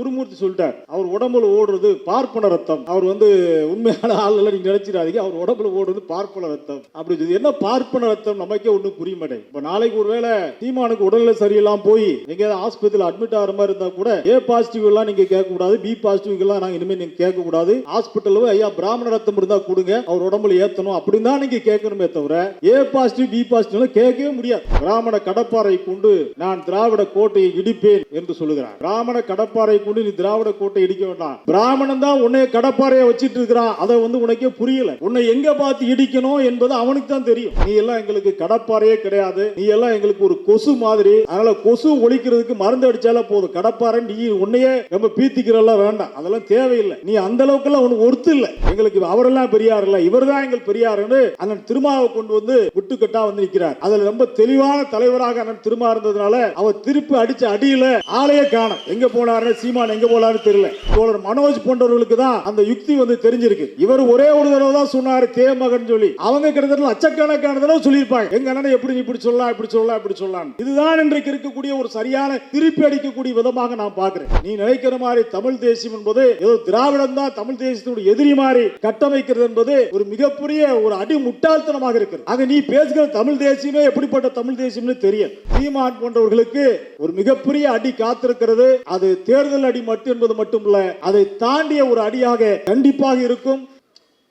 குருமூர்த்தி சொல்லிட்டார். அவர் உடம்புல ஓடுறது பார்ப்பன ரத்தம். அவர் வந்து உண்மையான ஆள் நீங்க நினைச்சிடாதீங்க. அவர் உடம்புல ஓடுறது பார்ப்பன ரத்தம். அப்படி சொல்லி என்ன பார்ப்பன ரத்தம்? நமக்கே ஒன்றும் புரிய மாட்டேன் இப்ப நாளைக்கு ஒருவேளை தீமானுக்கு உடல்ல சரியில்லாம போய் எங்கேயாவது ஆஸ்பத்திரியில் அட்மிட் ஆகிற மாதிரி இருந்தா கூட ஏ பாசிட்டிவ் எல்லாம் நீங்க கேட்க கூடாது பி பாசிட்டிவ் எல்லாம் நாங்க இனிமேல் நீங்க கேட்க கூடாது ஹாஸ்பிட்டலும் ஐயா பிராமண ரத்தம் இருந்தா கொடுங்க. அவர் உடம்புல ஏத்தணும். அப்படின்னு தான் நீங்க கேட்கணுமே தவிர ஏ பாசிட்டிவ் பி பாசிட்டிவ் கேட்கவே முடியாது. பிராமண கடப்பாறை கொண்டு நான் திராவிட கோட்டையை இடிப்பேன் என்று சொல்லுகிறார். பிராமண கடப்பாறை கொண்டு நீ திராவிட கோட்டை இடிக்க வேண்டாம். பிராமணன் தான் உன்னை கடப்பாறையை வச்சிட்டு இருக்கிறான் அதை வந்து உனக்கே புரியல. உன்னை எங்க பார்த்து இடிக்கணும் என்பது அவனுக்கு தான் தெரியும். நீ எல்லாம் எங்களுக்கு கடப்பாறையே கிடையாது. நீ எல்லாம் எங்களுக்கு ஒரு கொசு மாதிரி. அதனால கொசு ஒழிக்கிறதுக்கு மருந்து அடிச்சாலே போதும். கடப்பாறை நீ உன்னையே ரொம்ப பீத்திக்கிறெல்லாம் வேண்டாம். அதெல்லாம் தேவையில்லை. நீ அந்த அளவுக்கு எல்லாம் உனக்கு ஒருத்து இல்ல. எங்களுக்கு அவரெல்லாம் பெரியார் இல்ல. இவர் தான் எங்கள் பெரியார்னு அண்ணன் திருமாவை கொண்டு வந்து விட்டுக்கட்டா வந்து நிற்கிறார் அதுல ரொம்ப தெளிவான தலைவராக அண்ணன் திருமா இருந்ததுனால அவர் திருப்பி அடிச்ச அடியில ஆளையே காணும். எங்க போனாரு சீமான் எங்க போலான்னு தெரியல. தோழர் மனோஜ் போன்றவர்களுக்கு தான் அந்த யுக்தி வந்து தெரிஞ்சிருக்கு. இவர் ஒரே ஒரு தடவை தான் சொன்னாரு தேமகன் சொல்லி. அவங்க கிட்டத்தட்ட லட்சக்கணக்கான தடவை சொல்லியிருப்பாங்க. எங்க அண்ணன் எப்படி இப்படி சொல்லலாம் இப்படி சொல்லலாம் இப்படி சொல்லலாம் இதுதான் இன்றைக்கு இருக்கக்கூடிய ஒரு சரியான திருப்பி அடிக்கக்கூடிய விதமாக நான் பார்க்கிறேன். நீ நினைக்கிற மாதிரி தமிழ் தேசியம் என்பது ஏதோ திராவிடம் தான் தமிழ் தேசியத்துடைய எதிரி மாதிரி கட்டமைக்கிறது என்பது ஒரு மிகப்பெரிய ஒரு அடி முட்டாள்தனமாக இருக்கிறது. ஆக நீ பேசுகிற தமிழ் தேசியமே எப்படிப்பட்ட தமிழ் தேசியம்னு தெரியும் சீமான் போன்றவர்களுக்கு ஒரு மிகப்பெரிய அடி காத்திருக்கிறது. அது தேர்தல் அடி மட்டும் என்பது மட்டுமல்ல அதை தாண்டிய ஒரு அடியாக கண்டிப்பாக இருக்கும்.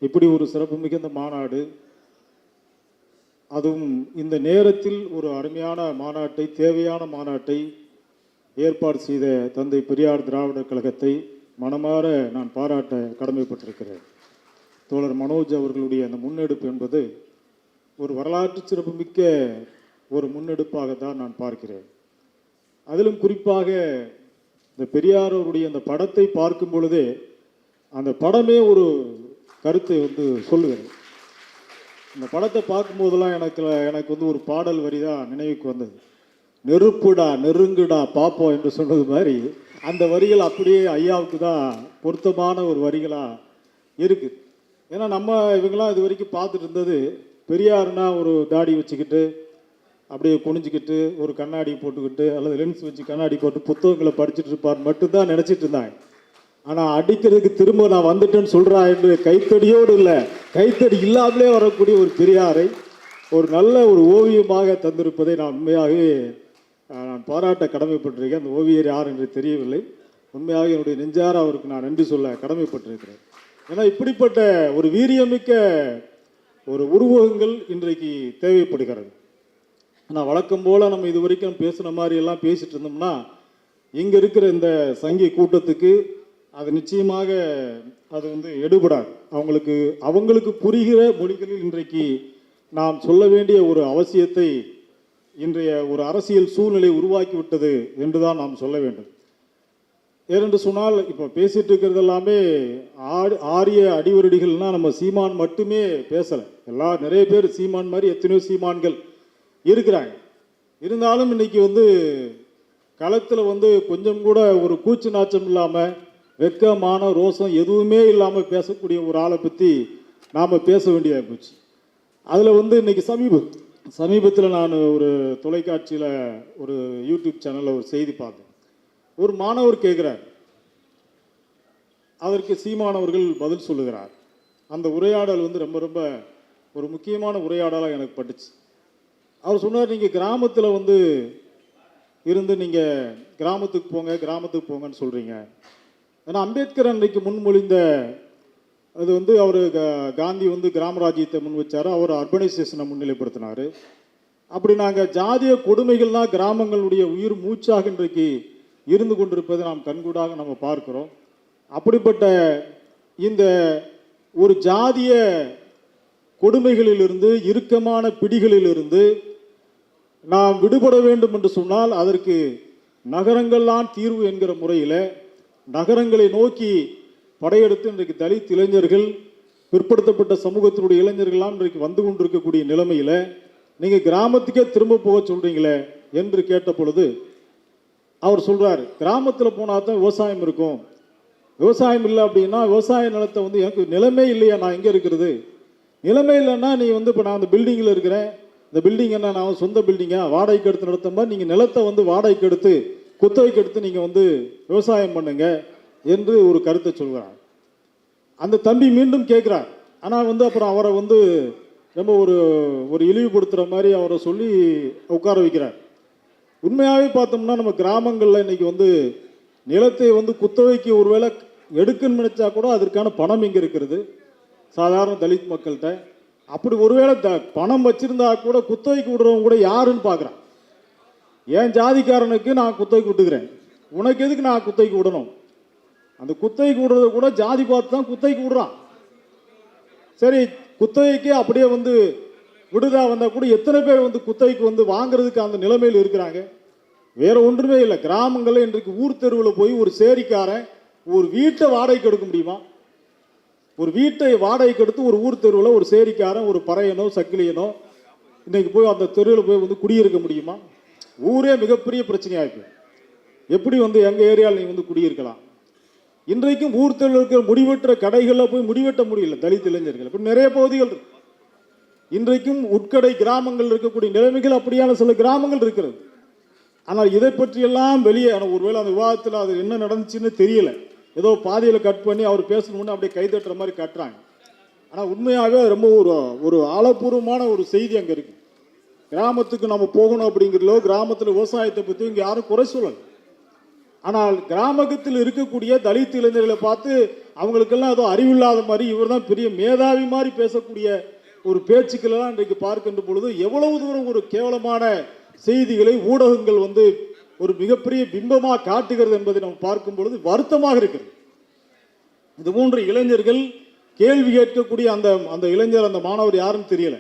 இப்படி ஒரு சிறப்பு மிகுந்த மாநாடு அதுவும் இந்த நேரத்தில் ஒரு அருமையான மாநாட்டை தேவையான மாநாட்டை ஏற்பாடு செய்த தந்தை பெரியார் திராவிடர் கழகத்தை மனமாற நான் பாராட்ட கடமைப்பட்டிருக்கிறேன். தோழர் மனோஜ் அவர்களுடைய அந்த முன்னெடுப்பு என்பது ஒரு வரலாற்று சிறப்புமிக்க ஒரு முன்னெடுப்பாக தான் நான் பார்க்கிறேன். அதிலும் குறிப்பாக இந்த பெரியார் அவருடைய அந்த படத்தை பார்க்கும் பொழுதே அந்த படமே ஒரு கருத்தை வந்து சொல்லுகிறது. இந்த படத்தை பார்க்கும்போதெல்லாம் எனக்கு எனக்கு வந்து ஒரு பாடல் வரி தான் நினைவுக்கு வந்தது. நெருப்புடா நெருங்குடா பாப்போம் என்று சொன்னது மாதிரி அந்த வரிகள் அப்படியே ஐயாவுக்கு தான் பொருத்தமான ஒரு வரிகளாக இருக்குது. ஏன்னா நம்ம இவங்கெல்லாம் இது வரைக்கும் பார்த்துட்டு இருந்தது பெரியாருன்னா ஒரு தாடி வச்சுக்கிட்டு அப்படியே குனிஞ்சிக்கிட்டு ஒரு கண்ணாடி போட்டுக்கிட்டு அல்லது லென்ஸ் வச்சு கண்ணாடி போட்டு புத்தகங்களை படிச்சுட்டு இருப்பார் மட்டும்தான் நினச்சிட்டு இருந்தாங்க. ஆனால் அடிக்கிறதுக்கு திரும்ப நான் வந்துட்டேன்னு சொல்கிறா என்று கைத்தடியோடு இல்லை கைத்தடி இல்லாமலே வரக்கூடிய ஒரு பெரியாரை ஒரு நல்ல ஒரு ஓவியமாக தந்திருப்பதை நான் உண்மையாகவே நான் பாராட்ட கடமைப்பட்டிருக்கேன். அந்த ஓவியர் யார் என்று தெரியவில்லை. உண்மையாக என்னுடைய நெஞ்சார அவருக்கு நான் நன்றி சொல்ல கடமைப்பட்டிருக்கிறேன். ஏன்னா இப்படிப்பட்ட ஒரு வீரியமிக்க ஒரு உருவகங்கள் இன்றைக்கு தேவைப்படுகிறது. ஆனால் வழக்கம் போல் நம்ம இது வரைக்கும் பேசுன மாதிரி எல்லாம் பேசிட்டு இருந்தோம்னா இங்கே இருக்கிற இந்த சங்கி கூட்டத்துக்கு அது நிச்சயமாக அது வந்து எடுபடாது. அவங்களுக்கு அவங்களுக்கு புரிகிற மொழிகளில் இன்றைக்கு நாம் சொல்ல வேண்டிய ஒரு அவசியத்தை இன்றைய ஒரு அரசியல் சூழ்நிலை உருவாக்கி விட்டது என்று தான் நாம் சொல்ல வேண்டும். ஏனென்று சொன்னால் இப்போ பேசிகிட்டு இருக்கிறது எல்லாமே ஆடு ஆரிய அடிவரடிகள்னால் நம்ம சீமான் மட்டுமே பேசலை. எல்லா நிறைய பேர் சீமான் மாதிரி எத்தனையோ சீமான்கள் இருக்கிறாங்க. இருந்தாலும் இன்னைக்கு வந்து களத்தில் வந்து கொஞ்சம் கூட ஒரு கூச்சு நாச்சம் இல்லாமல் வெக்கமான ரோசம் எதுவுமே இல்லாமல் பேசக்கூடிய ஒரு ஆளை பற்றி நாம் பேச வேண்டியதாக போச்சு. அதில் வந்து இன்றைக்கி சமீப சமீபத்தில் நான் ஒரு தொலைக்காட்சியில் ஒரு யூடியூப் சேனலில் ஒரு செய்தி பார்த்தேன். ஒரு மாணவர் கேட்குறார் அதற்கு சீமானவர்கள் பதில் சொல்லுகிறார். அந்த உரையாடல் வந்து ரொம்ப ரொம்ப ஒரு முக்கியமான உரையாடலாக எனக்கு பட்டுச்சு. அவர் சொன்னார் நீங்கள் கிராமத்தில் வந்து இருந்து நீங்கள் கிராமத்துக்கு போங்க கிராமத்துக்கு போங்கன்னு சொல்கிறீங்க ஏன்னா அம்பேத்கர் அன்றைக்கு முன்மொழிந்த அது வந்து அவர் காந்தி வந்து கிராம ராஜ்யத்தை முன் வச்சார் அவர் அர்பனைசேஷனை முன்னிலைப்படுத்தினார். அப்படி நாங்கள் ஜாதிய கொடுமைகள்லாம் கிராமங்களுடைய உயிர் மூச்சாக இன்றைக்கு இருந்து கொண்டிருப்பதை நாம் கண்கூடாக நம்ம பார்க்கிறோம். அப்படிப்பட்ட இந்த ஒரு ஜாதிய கொடுமைகளிலிருந்து இறுக்கமான பிடிகளிலிருந்து நாம் விடுபட வேண்டும் என்று சொன்னால் அதற்கு நகரங்கள்லாம் தீர்வு என்கிற முறையில் நகரங்களை நோக்கி படையெடுத்து இன்றைக்கு தலித் இளைஞர்கள் பிற்படுத்தப்பட்ட சமூகத்தினுடைய இளைஞர்கள்லாம் இன்றைக்கு வந்து கொண்டிருக்கக்கூடிய நிலைமையில் நீங்கள் கிராமத்துக்கே திரும்ப போக சொல்கிறீங்களே என்று கேட்ட பொழுது அவர் சொல்கிறார் கிராமத்தில் போனால் தான் விவசாயம் இருக்கும். விவசாயம் இல்லை அப்படின்னா விவசாய நிலத்தை வந்து எனக்கு நிலமே இல்லையா? நான் எங்கே இருக்கிறது? நிலமே இல்லைன்னா நீ வந்து இப்போ நான் அந்த பில்டிங்கில் இருக்கிறேன். இந்த பில்டிங் என்ன? நான் சொந்த பில்டிங்காக வாடகைக்கு எடுத்து நடத்த நீங்கள் நிலத்தை வந்து வாடகைக்கு எடுத்து குத்தகைக்கு எடுத்து நீங்கள் வந்து விவசாயம் பண்ணுங்க என்று ஒரு கருத்தை சொல்கிறார் அந்த தம்பி மீண்டும் கேட்குறார். ஆனால் வந்து அப்புறம் அவரை வந்து ரொம்ப ஒரு ஒரு இழிவுபடுத்துகிற மாதிரி அவரை சொல்லி உட்கார வைக்கிறார். உண்மையாகவே பார்த்தோம்னா நம்ம கிராமங்களில் இன்றைக்கி வந்து நிலத்தை வந்து குத்தகைக்கு ஒருவேளை எடுக்கணும்னு நினச்சா கூட அதற்கான பணம் இங்கே இருக்கிறது. சாதாரண தலித் மக்கள்கிட்ட. அப்படி ஒருவேளை த பணம் வச்சிருந்தா கூட குத்தகைக்கு விடுறவங்க கூட யாருன்னு பார்க்குறான் என் ஜாதிக்காரனுக்கு நான் குத்தகைக்கு விட்டுக்கிறேன் உனக்கு எதுக்கு நான் குத்தகைக்கு விடணும்? அந்த குத்தகைக்கு விடுறது கூட ஜாதி பார்த்து தான் குத்தகைக்கு விடுறான் சரி குத்தகைக்கு அப்படியே வந்து விடுதா வந்தால் கூட எத்தனை பேர் வந்து குத்தகைக்கு வந்து வாங்குறதுக்கு அந்த நிலைமையில் இருக்கிறாங்க? வேற ஒன்றுமே இல்லை. கிராமங்களில் இன்றைக்கு ஊர் தெருவில் போய் ஒரு சேரிக்காரன் ஒரு வீட்டை வாடகைக்கு எடுக்க முடியுமா? ஒரு வீட்டை வாடகைக்கு எடுத்து ஒரு ஊர் தெருவில் ஒரு சேரிக்காரன் ஒரு பறையனோ சக்கிலியனோ இன்றைக்கி போய் அந்த தெருவில் போய் வந்து குடியிருக்க முடியுமா? ஊரே மிகப்பெரிய பிரச்சனையாக இருக்கு எப்படி வந்து எங்கள் ஏரியாவில் நீங்கள் வந்து குடியிருக்கலாம்? இன்றைக்கும் ஊர் தெருவில் இருக்கிற முடிவெட்டுற கடைகளில் போய் முடிவெட்ட முடியல தலித் இளைஞர்கள். இப்போ நிறைய பகுதிகள் இருக்கு. இன்றைக்கும் உட்கடை கிராமங்கள் இருக்கக்கூடிய நிலைமைகள் அப்படியான சில கிராமங்கள் இருக்கிறது. ஆனால் இதை பற்றியெல்லாம் வெளியே ஆனால் ஒருவேளை அந்த விவாதத்தில் அது என்ன நடந்துச்சுன்னு தெரியலை. ஏதோ பாதியில் கட் பண்ணி அவர் பேசணும்னு அப்படியே கைதட்டுற மாதிரி கட்டுறாங்க. ஆனால் உண்மையாகவே ரொம்ப ஒரு ஒரு ஆழப்பூர்வமான ஒரு செய்தி அங்கே இருக்கு. கிராமத்துக்கு நம்ம போகணும் அப்படிங்கிறதோ கிராமத்தில் விவசாயத்தை பற்றி இங்கே யாரும் குறை சொல்லலை. ஆனால் கிராமத்தில் இருக்கக்கூடிய தலித் இளைஞர்களை பார்த்து அவங்களுக்கெல்லாம் ஏதோ அறிவில்லாத மாதிரி இவர் தான் பெரிய மேதாவி மாதிரி பேசக்கூடிய ஒரு பேச்சுக்களெல்லாம் இன்றைக்கு பார்க்கின்ற பொழுது எவ்வளவு தூரம் ஒரு கேவலமான செய்திகளை ஊடகங்கள் வந்து ஒரு மிகப்பெரிய பிம்பமாக காட்டுகிறது என்பதை நம்ம பார்க்கும் பொழுது வருத்தமாக இருக்கிறது. இது போன்ற இளைஞர்கள் கேள்வி கேட்கக்கூடிய அந்த அந்த இளைஞர் அந்த மாணவர் யாருன்னு தெரியல.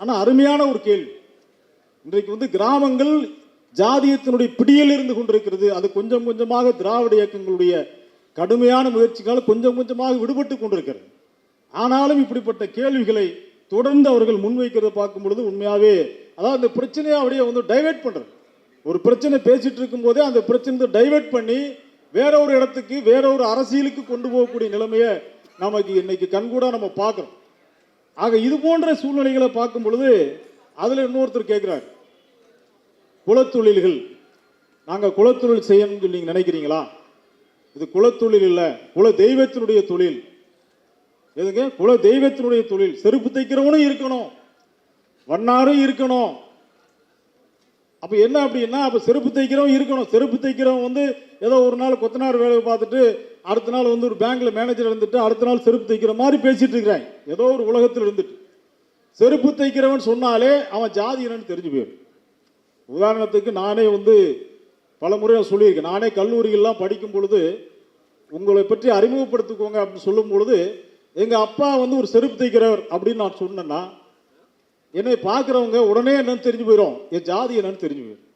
ஆனால் அருமையான ஒரு கேள்வி. இன்றைக்கு வந்து கிராமங்கள் ஜாதியத்தினுடைய பிடியில் இருந்து கொண்டிருக்கிறது. அது கொஞ்சம் கொஞ்சமாக திராவிட இயக்கங்களுடைய கடுமையான முயற்சிகளால் கொஞ்சம் கொஞ்சமாக விடுபட்டு கொண்டிருக்கிறது. ஆனாலும் இப்படிப்பட்ட கேள்விகளை தொடர்ந்து அவர்கள் முன்வைக்கிறத பார்க்கும் பொழுது உண்மையாகவே அதாவது அந்த பிரச்சனையை அப்படியே வந்து டைவெர்ட் பண்ணுறது ஒரு பிரச்சனை பேசிட்டு இருக்கும் போதே அந்த பிரச்சனை டைவெர்ட் பண்ணி வேற ஒரு இடத்துக்கு வேற ஒரு அரசியலுக்கு கொண்டு போகக்கூடிய நிலைமையை நமக்கு இன்னைக்கு கண்கூடா நம்ம பார்க்கிறோம். ஆக இது போன்ற சூழ்நிலைகளை பார்க்கும் பொழுது அதுல இன்னொருத்தர் கேட்கிறார். குலத்தொழில்கள் நாங்க குலத்தொழில் செய்யணும்னு சொல்லி நீங்க நினைக்கிறீங்களா? இது குலத்தொழில் இல்ல குல தெய்வத்தினுடைய தொழில். எதுங்க? குல தெய்வத்தினுடைய தொழில். செருப்பு தைக்கிறவனும் இருக்கணும் வண்ணாரும் இருக்கணும். அப்போ என்ன அப்படின்னா அப்போ செருப்பு தைக்கிறவன் இருக்கணும். செருப்பு தைக்கிறவன் வந்து ஏதோ ஒரு நாள் கொத்தனார் வேலையை பார்த்துட்டு அடுத்த நாள் வந்து ஒரு பேங்க்கில் மேனேஜர் இருந்துட்டு அடுத்த நாள் செருப்பு தைக்கிற மாதிரி பேசிகிட்டு இருக்கிறாங்க. ஏதோ ஒரு உலகத்தில் இருந்துட்டு. செருப்பு தைக்கிறவன் சொன்னாலே அவன் ஜாதி என்னன்னு தெரிஞ்சு போயிடும். உதாரணத்துக்கு நானே வந்து பல முறை நான் சொல்லியிருக்கேன். நானே கல்லூரிகள்லாம் படிக்கும் பொழுது உங்களை பற்றி அறிமுகப்படுத்திக்கோங்க அப்படின்னு சொல்லும் பொழுது எங்கள் அப்பா வந்து ஒரு செருப்பு தைக்கிறவர் அப்படின்னு நான் சொன்னேன்னா என்னை பார்க்குறவங்க உடனே என்னன்னு தெரிஞ்சு போயிடும் என் ஜாதி என்னன்னு தெரிஞ்சு போயிடும்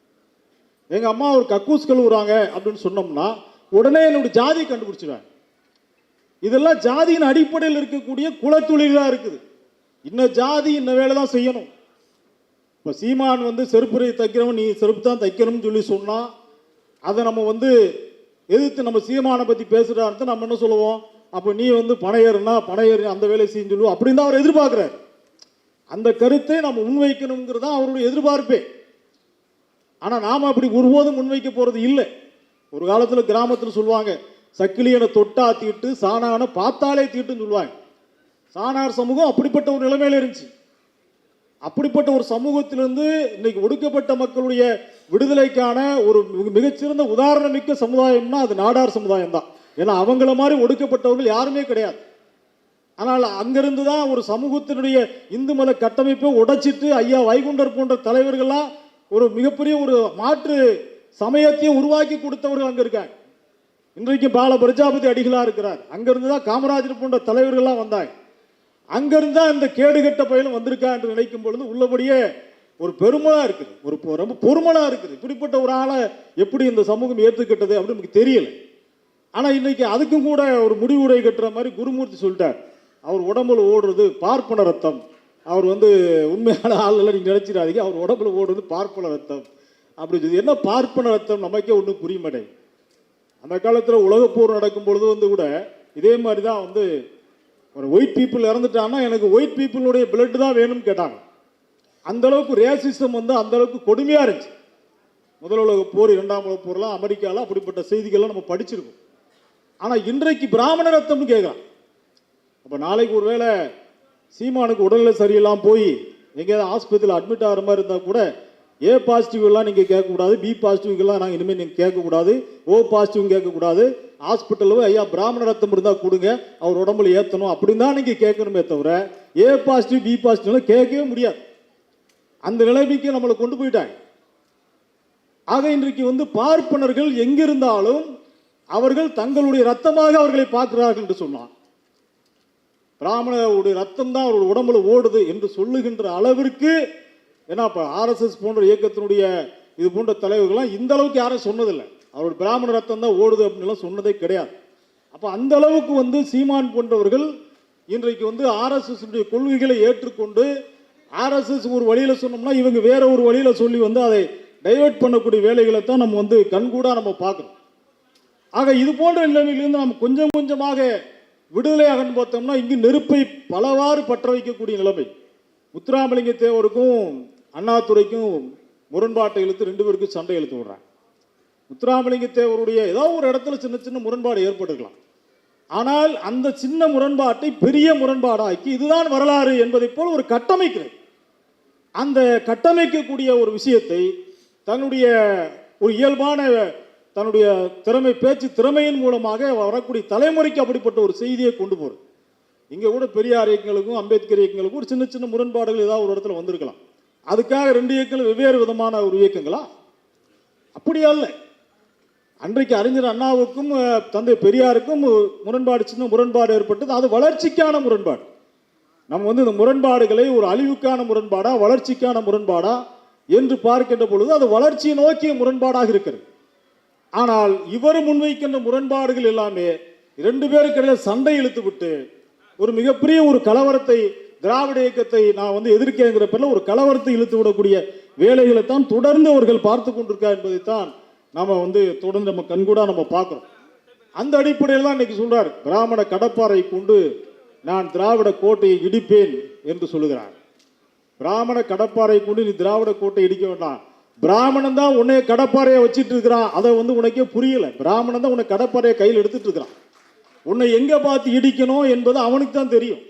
எங்கள் அம்மா ஒரு கக்கூஸ் கழுவுறாங்க அப்படின்னு சொன்னோம்னா உடனே என்னுடைய ஜாதியை கண்டுபிடிச்சிடுவேன் இதெல்லாம் ஜாதியின் அடிப்படையில் இருக்கக்கூடிய குலத்தொழிலாக இருக்குது. இன்ன ஜாதி இன்ன வேலை தான் செய்யணும். இப்போ சீமான் வந்து செருப்புரை தைக்கிறவன் நீ செருப்பு தான் தைக்கணும்னு சொல்லி சொன்னால் அதை நம்ம வந்து எதிர்த்து நம்ம சீமானை பற்றி பேசுகிறான்னு நம்ம என்ன சொல்லுவோம்? அப்போ நீ வந்து பணையர்னா பணையர் அந்த வேலையை செய்யும் சொல்லுவோம். அப்படின்னு தான் அவர் எதிர்பார்க்குறாரு. அந்த கருத்தை நம்ம முன்வைக்கணுங்கிறது தான் அவருடைய எதிர்பார்ப்பே. ஆனால் நாம் அப்படி ஒருபோதும் முன்வைக்க போகிறது இல்லை. ஒரு காலத்தில் கிராமத்தில் சொல்லுவாங்க சக்கிலியனை தொட்டா தீட்டு சாணான பார்த்தாலே தீட்டுன்னு சொல்லுவாங்க. சாணார் சமூகம் அப்படிப்பட்ட ஒரு நிலைமையில் இருந்துச்சு. அப்படிப்பட்ட ஒரு சமூகத்திலிருந்து இன்னைக்கு ஒடுக்கப்பட்ட மக்களுடைய விடுதலைக்கான ஒரு மிகச்சிறந்த உதாரணமிக்க சமுதாயம்னா அது நாடார் சமுதாயம் தான் ஏன்னா அவங்கள மாதிரி ஒடுக்கப்பட்டவர்கள் யாருமே கிடையாது. ஆனால் அங்கிருந்து தான் ஒரு சமூகத்தினுடைய இந்து மத கட்டமைப்பை உடைச்சிட்டு ஐயா வைகுண்டர் போன்ற தலைவர்கள்லாம் ஒரு மிகப்பெரிய ஒரு மாற்று சமயத்தையும் உருவாக்கி கொடுத்தவர்கள் அங்கே இருக்காங்க. இன்றைக்கு பால பிரஜாபதி அடிகளாக இருக்கிறார். அங்கிருந்து தான் காமராஜர் போன்ற தலைவர்கள்லாம் வந்தாங்க. அங்கிருந்து தான் இந்த கேடுகட்ட பயிலும் வந்திருக்கா என்று நினைக்கும் பொழுது உள்ளபடியே ஒரு பெருமளா இருக்குது. ஒரு பொ- ரொம்ப பொறுமலாக இருக்குது. இப்படிப்பட்ட ஒரு ஆளை எப்படி இந்த சமூகம் ஏற்றுக்கிட்டது அப்படின்னு நமக்கு தெரியல. ஆனால் இன்னைக்கு அதுக்கும் கூட ஒரு முடிவுரை கட்டுற மாதிரி குருமூர்த்தி சொல்லிட்டார். அவர் உடம்புல ஓடுறது பார்ப்பன ரத்தம். அவர் வந்து உண்மையான ஆள் நீங்கள் நினைச்சிடாதீங்க. அவர் உடம்புல ஓடுறது பார்ப்பன ரத்தம். அப்படி சொல்லி என்ன பார்ப்பன ரத்தம்? நமக்கே ஒன்றும் புரிய அந்த காலத்தில் உலகப்போர் நடக்கும் பொழுது வந்து கூட இதே மாதிரி தான் வந்து ஒரு ஒயிட் பீப்புள் இறந்துட்டான்னா எனக்கு ஒயிட் பீப்புளுடைய பிளட் தான் வேணும்னு கேட்டாங்க. அந்த அளவுக்கு ரேசிசம் வந்து அந்தளவுக்கு கொடுமையாக இருந்துச்சு. முதல் உலக போர் இரண்டாம் உலக போர்லாம் அமெரிக்காவில் அப்படிப்பட்ட செய்திகள்லாம் நம்ம படிச்சிருக்கோம். ஆனால் இன்றைக்கு பிராமண ரத்தம்னு கேட்குறான் அப்போ நாளைக்கு ஒருவேளை சீமானுக்கு உடல்நிலை சரியில்லாமல் போய் எங்கேயாவது ஆஸ்பத்திரியில் அட்மிட் ஆகிற மாதிரி இருந்தால் கூட ஏ பாசிட்டிவ் எல்லாம் நீங்கள் கேட்கக்கூடாது பி பாசிட்டிவ்லாம் நாங்கள் இனிமேல் நீங்கள் கேட்கக்கூடாது ஓ பாசிட்டிவ் கேட்கக்கூடாது ஹாஸ்பிட்டலில் ஐயா பிராமண ரத்தம் இருந்தால் கொடுங்க அவர் உடம்புல ஏற்றணும் அப்படின்னு தான் நீங்கள் கேட்கணுமே தவிர ஏ பாசிட்டிவ் பி பாசிட்டிவ்லாம் கேட்கவே முடியாது. அந்த நிலைமைக்கு நம்மளை கொண்டு போயிட்டாங்க. ஆக இன்றைக்கு வந்து பார்ப்பனர்கள் எங்கிருந்தாலும் அவர்கள் தங்களுடைய ரத்தமாக அவர்களை பார்க்கிறார்கள் என்று சொன்னான் பிராமணருடைய ரத்தம் தான் அவருடைய உடம்புல ஓடுது என்று சொல்லுகின்ற அளவிற்கு ஏன்னா இப்போ ஆர்எஸ்எஸ் போன்ற இயக்கத்தினுடைய இது போன்ற தலைவர்கள்லாம் இந்த அளவுக்கு யாரும் சொன்னதில்லை. அவருடைய பிராமண ரத்தம் தான் ஓடுது அப்படின்லாம் சொன்னதே கிடையாது. அப்போ அந்த அளவுக்கு வந்து சீமான் போன்றவர்கள் இன்றைக்கு வந்து ஆர்எஸ்எஸ்னுடைய கொள்கைகளை ஏற்றுக்கொண்டு ஆர்எஸ்எஸ் ஒரு வழியில் சொன்னோம்னா இவங்க வேற ஒரு வழியில் சொல்லி வந்து அதை டைவெர்ட் பண்ணக்கூடிய வேலைகளை தான் நம்ம வந்து கண்கூடாக நம்ம பார்க்குறோம் ஆக இது போன்ற நிலைமையிலிருந்து நம்ம கொஞ்சம் கொஞ்சமாக விடுதலையாக பார்த்தோம்னா இங்கு நெருப்பை பலவாறு பற்ற வைக்கக்கூடிய நிலைமை. முத்துராமலிங்க தேவருக்கும் அண்ணாதுரைக்கும் முரண்பாட்டை இழுத்து ரெண்டு பேருக்கும் சண்டை இழுத்து விடுறாங்க. முத்துராமலிங்க தேவருடைய ஏதோ ஒரு இடத்துல சின்ன சின்ன முரண்பாடு ஏற்பட்டுக்கலாம் ஆனால் அந்த சின்ன முரண்பாட்டை பெரிய முரண்பாடாக்கி இதுதான் வரலாறு என்பதை போல் ஒரு கட்டமைக்கிறது. அந்த கட்டமைக்கக்கூடிய ஒரு விஷயத்தை தன்னுடைய ஒரு இயல்பான தன்னுடைய திறமை பேச்சு திறமையின் மூலமாக வரக்கூடிய தலைமுறைக்கு அப்படிப்பட்ட ஒரு செய்தியை கொண்டு போகிறது இங்கே கூட பெரியார் இயக்கங்களுக்கும் அம்பேத்கர் இயக்கங்களுக்கும் ஒரு சின்ன சின்ன முரண்பாடுகள் ஏதாவது ஒரு இடத்துல வந்திருக்கலாம். அதுக்காக ரெண்டு இயக்கங்கள் வெவ்வேறு விதமான ஒரு இயக்கங்களா? அப்படி அல்ல. அன்றைக்கு அறிஞர் அண்ணாவுக்கும் தந்தை பெரியாருக்கும் முரண்பாடு சின்ன முரண்பாடு ஏற்பட்டது. அது வளர்ச்சிக்கான முரண்பாடு. நம்ம வந்து இந்த முரண்பாடுகளை ஒரு அழிவுக்கான முரண்பாடா வளர்ச்சிக்கான முரண்பாடா என்று பார்க்கின்ற பொழுது அது வளர்ச்சியை நோக்கிய முரண்பாடாக இருக்கிறது. ஆனால் இவர் முன்வைக்கின்ற முரண்பாடுகள் எல்லாமே இரண்டு பேருக்கு இடையில சண்டை இழுத்து விட்டு ஒரு மிகப்பெரிய ஒரு கலவரத்தை திராவிட இயக்கத்தை நான் வந்து எதிர்க்கிறேங்கிற பேரில் ஒரு கலவரத்தை இழுத்து விடக்கூடிய வேலைகளை தான் தொடர்ந்து அவர்கள் பார்த்து கொண்டிருக்கா என்பதைத்தான் நாம் வந்து தொடர்ந்து நம்ம கண்கூடா நம்ம பார்க்குறோம். அந்த அடிப்படையில் தான் இன்னைக்கு சொல்றார் பிராமண கடப்பாறை கொண்டு நான் திராவிட கோட்டையை இடிப்பேன் என்று சொல்லுகிறார். பிராமண கடப்பாறை கொண்டு நீ திராவிட கோட்டை இடிக்க வேண்டாம். பிராமணன் தான் உன்னை கடப்பாறையை வச்சுட்டு இருக்கிறான். அதை வந்து உனக்கே புரியல. பிராமணன் தான் உன்னை கடப்பாறையை கையில் எடுத்துட்டு இருக்கிறான். உன்னை எங்கே பார்த்து இடிக்கணும் என்பது அவனுக்கு தான் தெரியும்.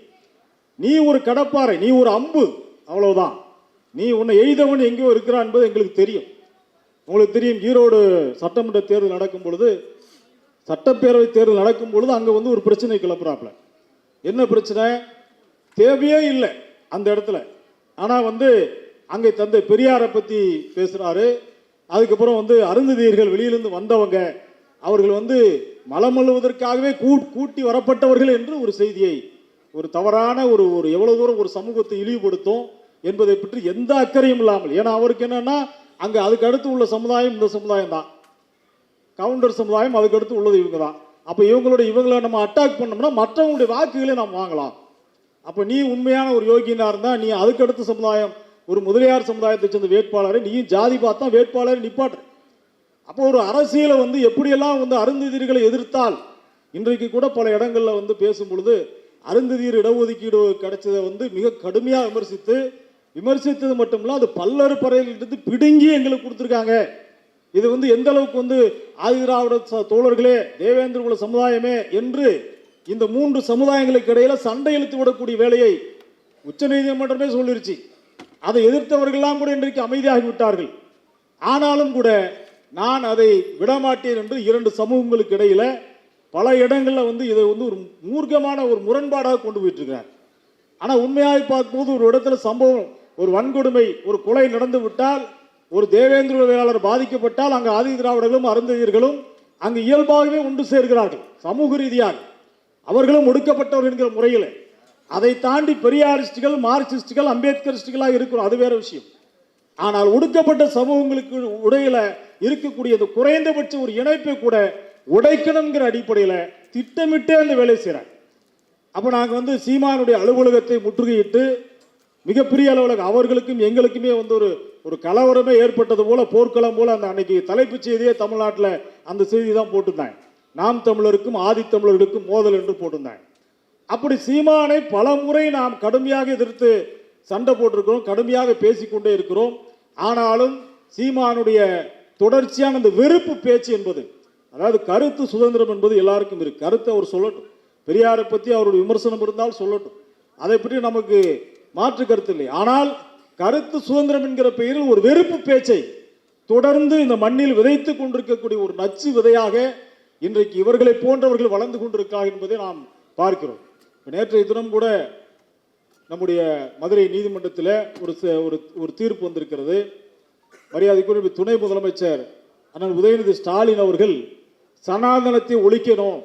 நீ ஒரு கடப்பாறை நீ ஒரு அம்பு அவ்வளவுதான். நீ உன்னை எய்தவன் எங்கேயோ இருக்கிறான் என்பது எங்களுக்கு தெரியும். உங்களுக்கு தெரியும் ஈரோடு சட்டமன்ற தேர்தல் நடக்கும் பொழுது சட்டப்பேரவை தேர்தல் நடக்கும் பொழுது அங்கே வந்து ஒரு பிரச்சனை கிளப்புறாப்புல. என்ன பிரச்சனை? தேவையே இல்லை அந்த இடத்துல. ஆனால் வந்து அங்கே தந்தை பெரியாரை பற்றி பேசுகிறாரு அதுக்கப்புறம் வந்து அருந்ததியர்கள் வெளியிலிருந்து வந்தவங்க அவர்கள் வந்து மலம் அள்ளுவதற்காகவே கூ- கூட்டி வரப்பட்டவர்கள் என்று ஒரு செய்தியை ஒரு தவறான ஒரு ஒரு எவ்வளோ தூரம் ஒரு சமூகத்தை இழிவுபடுத்தும் என்பதை பற்றி எந்த அக்கறையும் இல்லாமல் ஏன்னா அவருக்கு என்னன்னா அங்கே அதுக்கு அடுத்து உள்ள சமுதாயம் இந்த சமுதாயம் தான். கவுண்டர் சமுதாயம் அதுக்கு அடுத்து உள்ளது இவங்க தான். அப்போ இவங்களோட இவங்களை நம்ம அட்டாக் பண்ணோம்னா மற்றவங்களுடைய வாக்குகளை நாம் வாங்கலாம். அப்போ நீ உண்மையான ஒரு யோகியனா இருந்தால் நீ அதுக்கு அடுத்த சமுதாயம் ஒரு முதலியார் சமுதாயத்தை சேர்ந்த வேட்பாளரை நீயும் ஜாதி பார்த்தா வேட்பாளரை நிப்பாட்டு. அப்போ ஒரு அரசியலை வந்து எப்படியெல்லாம் வந்து அருந்ததியர்களை எதிர்த்தால் இன்றைக்கு கூட பல இடங்களில் வந்து பேசும் பொழுது அருந்ததியர் இடஒதுக்கீடு கிடைச்சதை வந்து மிக கடுமையாக விமர்சித்து விமர்சித்தது மட்டும் இல்லை அது பல்லறு பறையிலிருந்து பிடுங்கி எங்களுக்கு கொடுத்துருக்காங்க. இது வந்து எந்த அளவுக்கு வந்து ஆதிதிராவிட ச- தோழர்களே தேவேந்திர குல சமுதாயமே என்று இந்த மூன்று சமுதாயங்களுக்கு இடையில சண்டை இழுத்து விடக்கூடிய வேலையை உச்சநீதிமன்றமே சொல்லிருச்சு. அதை எதிர்த்தவர்கள்லாம் கூட இன்றைக்கு அமைதியாகி விட்டார்கள் ஆனாலும் கூட நான் அதை விடமாட்டேன் என்று இரண்டு சமூகங்களுக்கு இடையில பல இடங்களில் வந்து இதை வந்து ஒரு மூர்க்கமான ஒரு முரண்பாடாக கொண்டு போயிட்டு ஆனால் உண்மையாக பார்க்கும்போது ஒரு இடத்துல சம்பவம் ஒரு வன்கொடுமை ஒரு கொலை நடந்து விட்டால் ஒரு தேவேந்திர வேளாளர் பாதிக்கப்பட்டால் அங்கு ஆதி திராவிடர்களும் அருந்ததியர்களும் அங்கு இயல்பாகவே ஒன்று சேர்கிறார்கள் சமூக ரீதியாக. அவர்களும் ஒடுக்கப்பட்டவர் என்கிற முறையில். அதை தாண்டி பெரியாரிஸ்டுகள் மார்க்சிஸ்டுகள் அம்பேத்கரிஸ்டுகளாக இருக்கிறோம். அது வேற விஷயம். ஆனால் ஒடுக்கப்பட்ட சமூகங்களுக்கு உடையில இருக்கக்கூடியது குறைந்தபட்ச ஒரு இணைப்பை கூட உடைக்கணுங்கிற அடிப்படையில் திட்டமிட்டே அந்த வேலையை செய்கிறாங்க அப்போ நாங்கள் வந்து சீமானுடைய அலுவலகத்தை முற்றுகையிட்டு மிகப்பெரிய அளவில் அவர்களுக்கும் எங்களுக்குமே வந்து ஒரு ஒரு கலவரமே ஏற்பட்டது போல போர்க்களம் போல அந்த அன்னைக்கு தலைப்புச் செய்தியே தமிழ்நாட்டில் அந்த செய்தி தான் போட்டிருந்தாங்க. நாம் தமிழருக்கும் ஆதித்தமிழர்களுக்கும் மோதல் என்று போட்டிருந்தாங்க. அப்படி சீமானை பல முறை நாம் கடுமையாக எதிர்த்து சண்டை போட்டிருக்கிறோம் கடுமையாக பேசிக்கொண்டே இருக்கிறோம். ஆனாலும் சீமானுடைய தொடர்ச்சியான அந்த வெறுப்பு பேச்சு என்பது அதாவது கருத்து சுதந்திரம் என்பது எல்லாருக்கும் இருக்கு. கருத்தை அவர் சொல்லட்டும். பெரியாரை பற்றி அவருடைய விமர்சனம் இருந்தால் சொல்லட்டும். அதை பற்றி நமக்கு மாற்று கருத்து இல்லை. ஆனால் கருத்து சுதந்திரம் என்கிற பெயரில் ஒரு வெறுப்பு பேச்சை தொடர்ந்து இந்த மண்ணில் விதைத்து கொண்டிருக்கக்கூடிய ஒரு நச்சு விதையாக இன்றைக்கு இவர்களை போன்றவர்கள் வளர்ந்து கொண்டிருக்கிறார்கள் என்பதை நாம் பார்க்கிறோம். நேற்றைய தினம் கூட நம்முடைய மதுரை நீதிமன்றத்தில் ஒரு ச- ஒரு ஒரு தீர்ப்பு வந்திருக்கிறது. மரியாதைக்குரிய துணை முதலமைச்சர் அண்ணன் உதயநிதி ஸ்டாலின் அவர்கள் சனாதனத்தை ஒழிக்கணும்.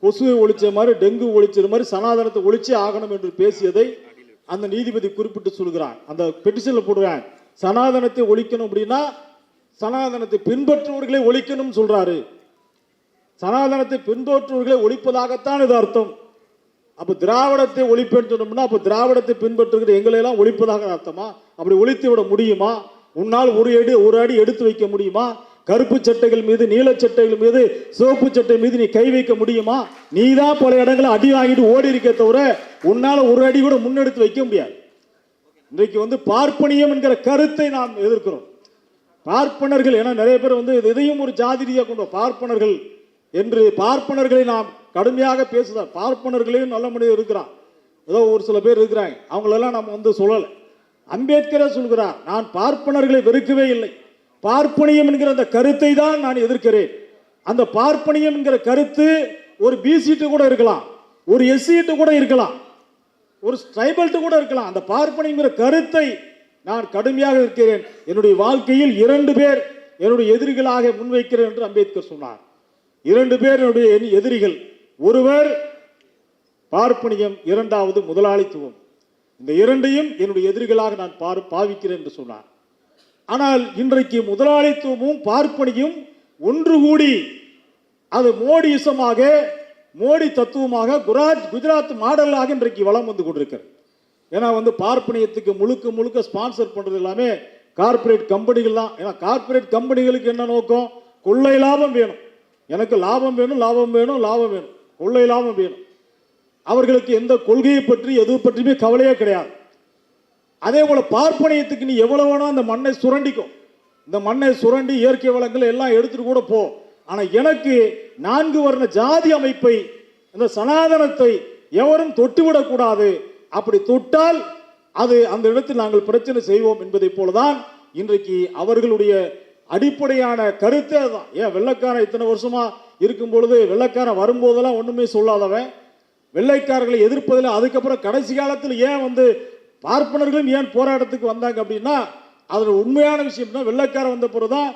கொசுவை ஒழிச்ச மாதிரி டெங்கு ஒழிச்சது மாதிரி சனாதனத்தை ஒழிச்சே ஆகணும் என்று பேசியதை அந்த நீதிபதி குறிப்பிட்டு சொல்கிறார். அந்த பெட்டிஷனில் போடுறான் சனாதனத்தை ஒழிக்கணும் அப்படின்னா சனாதனத்தை பின்பற்றுவர்களை ஒழிக்கணும்னு சொல்றாரு. சனாதனத்தை பின்பற்றுவர்களை ஒழிப்பதாகத்தான் இது அர்த்தம். அப்போ திராவிடத்தை ஒழிப்பேன்னு சொன்னோம்னா அப்போ திராவிடத்தை பின்பற்றுகிற எங்களை எல்லாம் ஒழிப்பதாக அர்த்தமா? அப்படி ஒழித்து விட முடியுமா? உன்னால் ஒரு அடி ஒரு அடி எடுத்து வைக்க முடியுமா? கருப்பு சட்டைகள் மீது நீல சட்டைகள் மீது சிவப்பு சட்டை மீது நீ கை வைக்க முடியுமா? நீ தான் பல இடங்களை அடி வாங்கிட்டு ஓடி இருக்க தவிர உன்னால் ஒரு அடி கூட முன்னெடுத்து வைக்க முடியாது. இன்றைக்கு வந்து பார்ப்பனியம் என்கிற கருத்தை நாம் எதிர்க்கிறோம். பார்ப்பனர்கள் என நிறைய பேர் வந்து இது- இதையும் ஒரு ஜாதி ரீதியாக கொண்டு பார்ப்பனர்கள் என்று பார்ப்பனர்களை நாம் கடுமையாக பேசுதார் பார்ப்பனர்களையும் நல்ல முடிவு இருக்கிறான். ஏதோ ஒரு சில பேர் இருக்கிறாங்க. அவங்களெல்லாம் நம்ம வந்து சொல்லலை. அம்பேத்கரே சொல்கிறார் நான் பார்ப்பனர்களை வெறுக்கவே இல்லை. பார்ப்பனியம் என்கிற அந்த கருத்தை தான் நான் எதிர்க்கிறேன். அந்த பார்ப்பனியம் என்கிற கருத்து ஒரு பிசிட்டு கூட இருக்கலாம். ஒரு எஸ்சிட்டு கூட இருக்கலாம். ஒரு ஸ்ட்ரைபல்ட்டு கூட இருக்கலாம். அந்த பார்ப்பனிங்கிற கருத்தை நான் கடுமையாக இருக்கிறேன் என்னுடைய வாழ்க்கையில் இரண்டு பேர் என்னுடைய எதிரிகளாக முன்வைக்கிறேன் என்று அம்பேத்கர் சொன்னார். இரண்டு பேருடைய எதிரிகள். ஒருவர் பார்ப்பனியம் இரண்டாவது முதலாளித்துவம். இந்த இரண்டையும் என்னுடைய எதிரிகளாக நான் பார் பாவிக்கிறேன் என்று சொன்னார். ஆனால் இன்றைக்கு முதலாளித்துவமும் பார்ப்பனியும் ஒன்று கூடி அது மோடிசமாக மோடி தத்துவமாக குராஜ் குஜராத் மாடலாக இன்றைக்கு வளம் வந்து கொண்டிருக்கிறது. ஏன்னா வந்து பார்ப்பனியத்துக்கு முழுக்க முழுக்க ஸ்பான்சர் பண்ணுறது எல்லாமே கார்ப்பரேட் கம்பெனிகள் தான். ஏன்னா கார்ப்பரேட் கம்பெனிகளுக்கு என்ன நோக்கம்? கொள்ளை லாபம் வேணும். எனக்கு லாபம் வேணும் லாபம் வேணும் லாபம் வேணும். கொள்ளை லாபம் வேணும். அவர்களுக்கு எந்த கொள்கையை பற்றி எது பற்றியுமே கவலையே கிடையாது. அதே போல பார்ப்பனியத்துக்கு நீ எவ்வளவு வேணும் அந்த மண்ணை சுரண்டிக்கும் இந்த மண்ணை சுரண்டி இயற்கை வளங்கள் எல்லாம் எடுத்துட்டு கூட போ. ஆனா எனக்கு நான்கு வர்ண ஜாதி அமைப்பை இந்த சனாதனத்தை எவரும் தொட்டுவிடக்கூடாது அப்படி தொட்டால் அது அந்த இடத்தில் நாங்கள் பிரச்சனை செய்வோம் என்பதைப் போலதான் இன்றைக்கு அவர்களுடைய அடிப்படையான கருத்தே அதுதான். ஏன் வெள்ளைக்காரன் இத்தனை வருஷமா இருக்கும் பொழுது வெள்ளைக்காரன் வரும்போதெல்லாம் ஒண்ணுமே சொல்லாதவன். வெள்ளைக்காரர்களை எதிர்ப்பதில் அதுக்கப்புறம் கடைசி காலத்தில் ஏன் வந்து பார்ப்பனர்களும் ஏன் போராட்டத்துக்கு வந்தாங்க அப்படின்னா அதில் உண்மையான விஷயம்னா வெள்ளைக்காரன் வந்த பிறகு தான்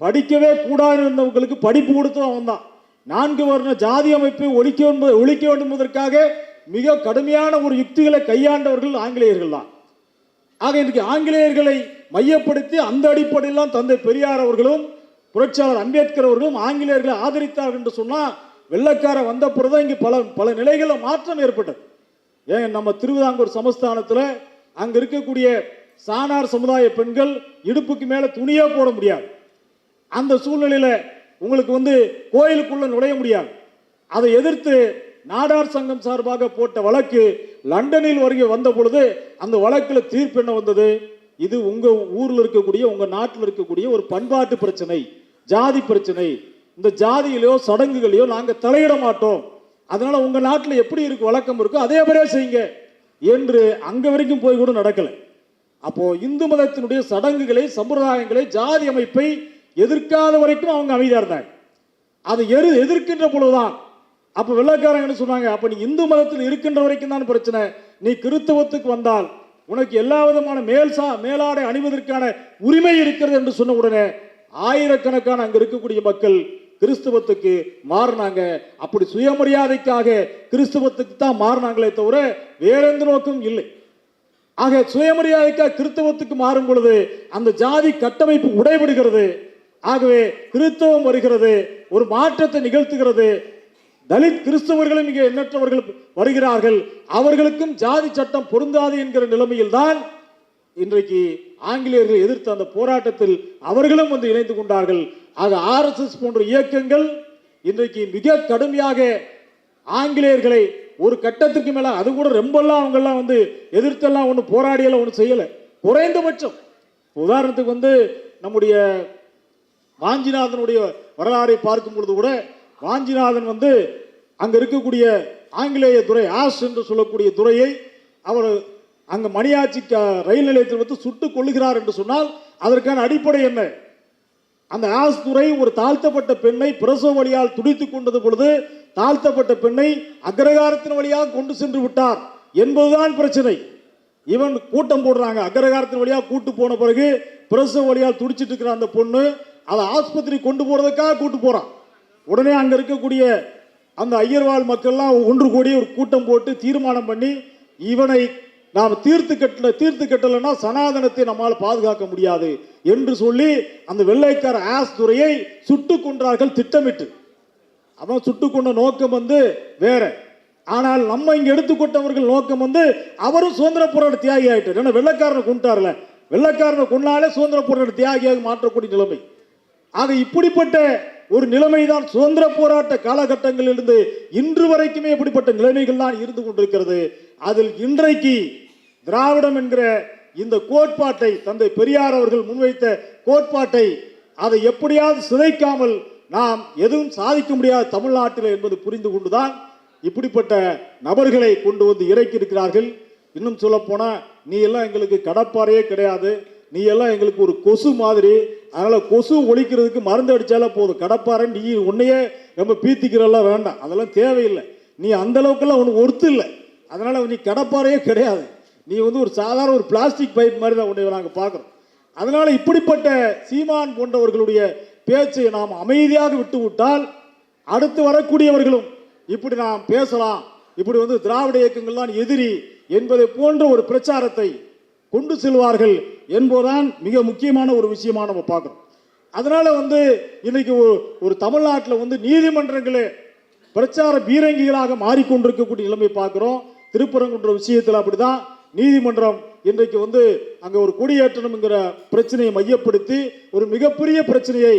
படிக்கவே கூடாது இருந்தவங்களுக்கு படிப்பு கொடுத்தவன் அவன் தான் நான்கு வர்ண ஜாதி அமைப்பை ஒழிக்க என்பது ஒழிக்க வேண்டும் என்பதற்காக மிக கடுமையான ஒரு யுக்திகளை கையாண்டவர்கள் ஆங்கிலேயர்கள் தான். ஆக இன்றைக்கு ஆங்கிலேயர்களை மையப்படுத்தி அந்த அடிப்படையில்லாம் தந்தை பெரியார் அவர்களும் புரட்சியாளர் அம்பேத்கர் அவர்களும் ஆங்கிலேயர்களை ஆதரித்தார்கள் என்று சொன்னால் வெள்ளக்கார வந்த பிறகுதான் இங்கே பல பல நிலைகளில் மாற்றம் ஏற்பட்டது. ஏன் நம்ம திருவிதாங்கூர் சமஸ்தானத்தில் அங்கே இருக்கக்கூடிய சாணார் சமுதாய பெண்கள் இடுப்புக்கு மேலே துணியே போட முடியாது. அந்த சூழ்நிலையில் உங்களுக்கு வந்து கோயிலுக்குள்ளே நுழைய முடியாது. அதை எதிர்த்து நாடார் சங்கம் சார்பாக போட்ட வழக்கு லண்டனில் வருகை வந்த பொழுது அந்த வழக்கில் தீர்ப்பு என்ன வந்தது? இது உங்க ஊர்ல இருக்கக்கூடிய உங்க நாட்டில் இருக்கக்கூடிய ஒரு பண்பாட்டு பிரச்சனை ஜாதி பிரச்சனை. இந்த ஜாதியிலையோ சடங்குகளையோ நாங்க தலையிட மாட்டோம். அதனால உங்க நாட்டில் எப்படி இருக்கு வழக்கம் இருக்கோ அதே மாதிரியே செய்யுங்க. என்று அங்க வரைக்கும் போய் கூட நடக்கல. அப்போ இந்து மதத்தினுடைய சடங்குகளை சம்பிரதாயங்களை ஜாதி அமைப்பை எதிர்க்காத வரைக்கும் அவங்க அமைதியா இருந்தாங்க. அதை எரு எதிர்க்கின்ற பொழுதுதான். அப்ப வெள்ளக்காரங்க சொன்னாங்க? அப்ப நீ இந்து மதத்தில் இருக்கின்ற வரைக்கும் தான் பிரச்சனை. நீ கிறித்துவத்துக்கு வந்தால் உனக்கு எல்லா விதமான மேல் சா மேலாடை அணிவதற்கான உரிமை இருக்கிறது என்று சொன்ன உடனே ஆயிரக்கணக்கான அங்கே இருக்கக்கூடிய மக்கள் கிறிஸ்தவத்துக்கு மாறினாங்க. அப்படி சுயமரியாதைக்காக கிறிஸ்தவத்துக்கு தான் மாறினாங்களே தவிர வேற எந்த நோக்கம் இல்லை. ஆக சுயமரியாதைக்காக கிறிஸ்தவத்துக்கு மாறும் பொழுது அந்த ஜாதி கட்டமைப்பு உடைபடுகிறது. ஆகவே கிறிஸ்தவம் வருகிறது ஒரு மாற்றத்தை நிகழ்த்துகிறது. தலித் கிறிஸ்தவர்களும் இங்கே எண்ணற்றவர்கள் வருகிறார்கள். அவர்களுக்கும் ஜாதி சட்டம் பொருந்தாது என்கிற நிலைமையில்தான் இன்றைக்கு ஆங்கிலேயர்கள் எதிர்த்த அந்த போராட்டத்தில் அவர்களும் வந்து இணைந்து கொண்டார்கள். ஆக ஆர்எஸ்எஸ் போன்ற இயக்கங்கள் இன்றைக்கு மிக கடுமையாக ஆங்கிலேயர்களை ஒரு கட்டத்திற்கு மேலே அது கூட ரொம்பலாம் அவங்கெல்லாம் வந்து எதிர்த்தெல்லாம் ஒன்றும் போராடியெல்லாம் ஒன்றும் செய்யலை. குறைந்தபட்சம் உதாரணத்துக்கு வந்து நம்முடைய வாஞ்சிநாதனுடைய வரலாறை பார்க்கும் பொழுது கூட வாஞ்சிநாதன் வந்து அங்கே இருக்கக்கூடிய ஆங்கிலேய துறை ஆஸ் என்று சொல்லக்கூடிய துறையை அவர் அங்கே மணியாச்சி க- ரயில் நிலையத்தில் வந்து சுட்டுக் கொள்ளுகிறார் என்று சொன்னால் அதற்கான அடிப்படை என்ன? அந்த ஆஸ் துறை ஒரு தாழ்த்தப்பட்ட பெண்ணை பிரசவ வழியால் துடித்துக் கொண்டது பொழுது தாழ்த்தப்பட்ட பெண்ணை அக்ரகாரத்தின் வழியாக கொண்டு சென்று விட்டார் என்பதுதான் பிரச்சனை. இவன் கூட்டம் போடுறாங்க. அக்ரகாரத்தின் வழியாக கூட்டு போன பிறகு பிரசவ வழியால் துடிச்சிட்டு இருக்கிற அந்த பொண்ணு அதை ஆஸ்பத்திரி கொண்டு போறதுக்காக கூட்டு போறான். உடனே அங்க இருக்கக்கூடிய அந்த ஐயர்வாள் மக்கள்லாம் ஒன்று கூடி ஒரு கூட்டம் போட்டு தீர்மானம் பண்ணி இவனை நாம் தீர்த்து கட்டல தீர்த்து கட்டலைன்னா சனாதனத்தை நம்மால் பாதுகாக்க முடியாது என்று சொல்லி அந்த வெள்ளைக்கார ஆஸ் துறையை சுட்டு கொன்றார்கள் திட்டமிட்டு. அவன் சுட்டு கொண்ட நோக்கம் வந்து வேற. ஆனால் நம்ம இங்க எடுத்துக்கொண்டவர்கள் நோக்கம் வந்து அவரும் சுதந்திர போராட்ட தியாகி ஆயிட்டார். ஏன்னா வெள்ளைக்காரனை கொண்டார்ல வெள்ளைக்காரனை கொண்டாலே சுதந்திர போராட்ட தியாகியாக மாற்றக்கூடிய நிலைமை. ஆக இப்படிப்பட்ட ஒரு நிலைமைதான் சுதந்திர போராட்ட காலகட்டங்களிலிருந்து இன்று வரைக்குமே இப்படிப்பட்ட நிலைமைகள் தான் இருந்து கொண்டிருக்கிறது. அதில் இன்றைக்கு திராவிடம் என்கிற இந்த கோட்பாட்டை தந்தை பெரியார் அவர்கள் முன்வைத்த கோட்பாட்டை அதை எப்படியாவது சிதைக்காமல் நாம் எதுவும் சாதிக்க முடியாது தமிழ்நாட்டில் என்பது புரிந்து கொண்டுதான் இப்படிப்பட்ட நபர்களை கொண்டு வந்து இறக்கி இருக்கிறார்கள் இன்னும் சொல்ல போனால் நீ எல்லாம் எங்களுக்கு கடப்பாறையே கிடையாது. நீ எல்லாம் எங்களுக்கு ஒரு கொசு மாதிரி. அதனால் கொசு ஒழிக்கிறதுக்கு மருந்து அடித்தாலே போதும். கடப்பாறை நீ உன்னையே ரொம்ப பீத்திக்கிறெல்லாம் வேண்டாம். அதெல்லாம் தேவையில்லை. நீ அந்தளவுக்கெல்லாம் ஒன்று ஒருத்து இல்லை. அதனால் நீ கடப்பாறையே கிடையாது. நீ வந்து ஒரு சாதாரண ஒரு பிளாஸ்டிக் பைப் மாதிரி தான் உன்னை நாங்கள் பார்க்குறோம். அதனால் இப்படிப்பட்ட சீமான் போன்றவர்களுடைய பேச்சை நாம் அமைதியாக விட்டு விட்டால் அடுத்து வரக்கூடியவர்களும் இப்படி நாம் பேசலாம். இப்படி வந்து திராவிட இயக்கங்கள் தான் எதிரி என்பதை போன்ற ஒரு பிரச்சாரத்தை கொண்டு செல்வார்கள் என்பதுதான் மிக முக்கியமான ஒரு விஷயமா நம்ம பார்க்குறோம். அதனால் வந்து இன்னைக்கு ஒரு ஒரு தமிழ்நாட்டில் வந்து நீதிமன்றங்களே பிரச்சார பீரங்கிகளாக மாறிக்கொண்டிருக்கக்கூடிய நிலைமை பார்க்குறோம். திருப்பரங்குன்ற விஷயத்தில் அப்படிதான் நீதிமன்றம் இன்றைக்கு வந்து அங்கே ஒரு கொடியேற்றணுங்கிற பிரச்சனையை மையப்படுத்தி ஒரு மிகப்பெரிய பிரச்சனையை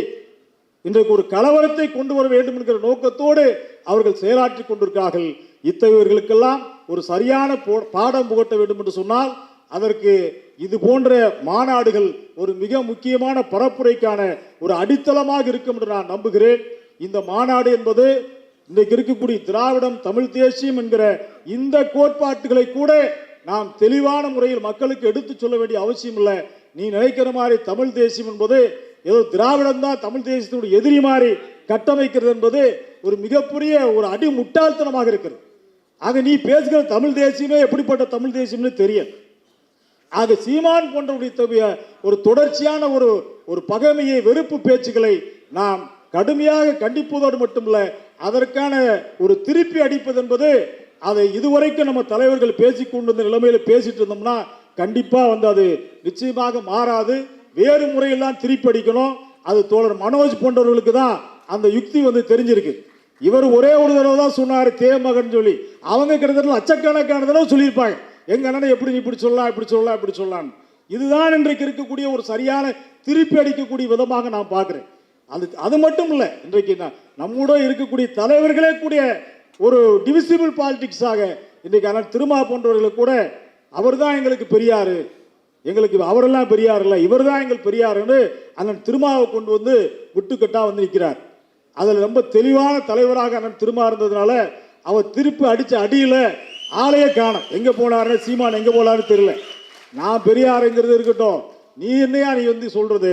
இன்றைக்கு ஒரு கலவரத்தை கொண்டு வர வேண்டும் என்கிற நோக்கத்தோடு அவர்கள் செயலாற்றி கொண்டிருக்கிறார்கள். இத்தகையவர்களுக்கெல்லாம் ஒரு சரியான பாடம் புகட்ட வேண்டும் என்று சொன்னால் அதற்கு இது போன்ற மாநாடுகள் ஒரு மிக முக்கியமான பரப்புரைக்கான ஒரு அடித்தளமாக இருக்கும் என்று நான் நம்புகிறேன். இந்த மாநாடு என்பது இன்றைக்கு இருக்கக்கூடிய திராவிடம் தமிழ் தேசியம் என்கிற இந்த கோட்பாட்டுகளை கூட நாம் தெளிவான முறையில் மக்களுக்கு எடுத்துச் சொல்ல வேண்டிய அவசியம் இல்லை. நீ நினைக்கிற மாதிரி தமிழ் தேசியம் என்பது ஏதோ திராவிடம் தான் தமிழ் தேசியத்தினுடைய எதிரி மாதிரி கட்டமைக்கிறது என்பது ஒரு மிகப்பெரிய ஒரு அடி முட்டாள்தனமாக இருக்கிறது. ஆக நீ பேசுகிற தமிழ் தேசியமே எப்படிப்பட்ட தமிழ் தேசியம்னு தெரியும் ஆக சீமான் போன்றவருடைய தவிர ஒரு தொடர்ச்சியான ஒரு ஒரு பகைமையை வெறுப்பு பேச்சுக்களை நாம் கடுமையாக கண்டிப்பதோடு மட்டுமல்ல அதற்கான ஒரு திருப்பி அடிப்பது என்பது அதை இதுவரைக்கும் நம்ம தலைவர்கள் பேசிக் கொண்டிருந்த நிலைமையில் பேசிட்டு இருந்தோம்னா கண்டிப்பாக வந்து அது நிச்சயமாக மாறாது. வேறு முறையெல்லாம் திருப்பி அடிக்கணும். அது தோழர் மனோஜ் போன்றவர்களுக்கு தான் அந்த யுக்தி வந்து தெரிஞ்சிருக்கு. இவர் ஒரே ஒரு தடவை தான் சொன்னார் தேமகன் சொல்லி. அவங்க கிட்டத்தட்ட லட்சக்கணக்கான தடவை சொல்லியிருப்பாங்க. எங்க அண்ணனை எப்படி நீ இப்படி சொல்லலாம் இப்படி சொல்லலாம் இப்படி சொல்லலாம். இதுதான் இன்றைக்கு இருக்கக்கூடிய ஒரு சரியான திருப்பி அடிக்கக்கூடிய விதமாக நான் பார்க்குறேன். அது அது மட்டும் இல்லை இன்றைக்கு நான் நம்மோட இருக்கக்கூடிய தலைவர்களே கூடிய ஒரு டிவிசிபிள் பாலிடிக்ஸாக இன்றைக்கு அண்ணன் திருமா போன்றவர்களை கூட அவர்தான் எங்களுக்கு பெரியார். எங்களுக்கு அவரெல்லாம் பெரியார் இல்லை இவர் தான் எங்கள் பெரியாருன்னு அண்ணன் திருமாவை கொண்டு வந்து விட்டுக்கட்டாக வந்து நிற்கிறார் அதில் ரொம்ப தெளிவான தலைவராக அண்ணன் திருமா இருந்ததுனால அவர் திருப்பி அடித்த அடியில் ஆளையே காணும். எங்கே போனாரு சீமான் எங்கே போனாருன்னு தெரியல. நான் பெரியாருங்கிறது இருக்கட்டும் நீ என்னையா நீ வந்து சொல்றது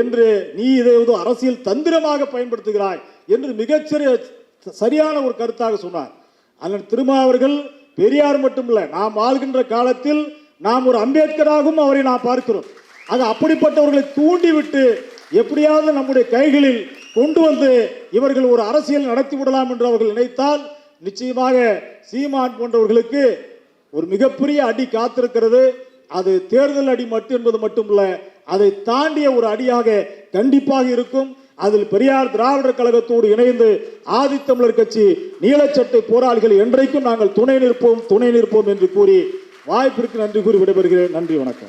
என்று நீ இதை வந்து அரசியல் தந்திரமாக பயன்படுத்துகிறாய் என்று மிகச்சிறிய சரியான ஒரு கருத்தாக சொன்னார். அண்ணன் திருமாவர்கள் பெரியார் மட்டுமில்லை நாம் வாழ்கின்ற காலத்தில் நாம் ஒரு அம்பேத்கராகவும் அவரை நாம் பார்க்கிறோம். அது அப்படிப்பட்டவர்களை தூண்டிவிட்டு எப்படியாவது நம்முடைய கைகளில் கொண்டு வந்து இவர்கள் ஒரு அரசியல் நடத்தி விடலாம் என்று அவர்கள் நினைத்தால் நிச்சயமாக சீமான் போன்றவர்களுக்கு ஒரு மிகப்பெரிய அடி காத்திருக்கிறது. அது தேர்தல் அடி மட்டும் என்பது மட்டுமல்ல அதை தாண்டிய ஒரு அடியாக கண்டிப்பாக இருக்கும். அதில் பெரியார் திராவிடர் கழகத்தோடு இணைந்து ஆதித்தமிழர் கட்சி நீலச்சட்டை போராளிகள் என்றைக்கும் நாங்கள் துணை நிற்போம் துணை நிற்போம் என்று கூறி வாய்ப்பிற்கு நன்றி கூறி விடைபெறுகிறேன். நன்றி வணக்கம்.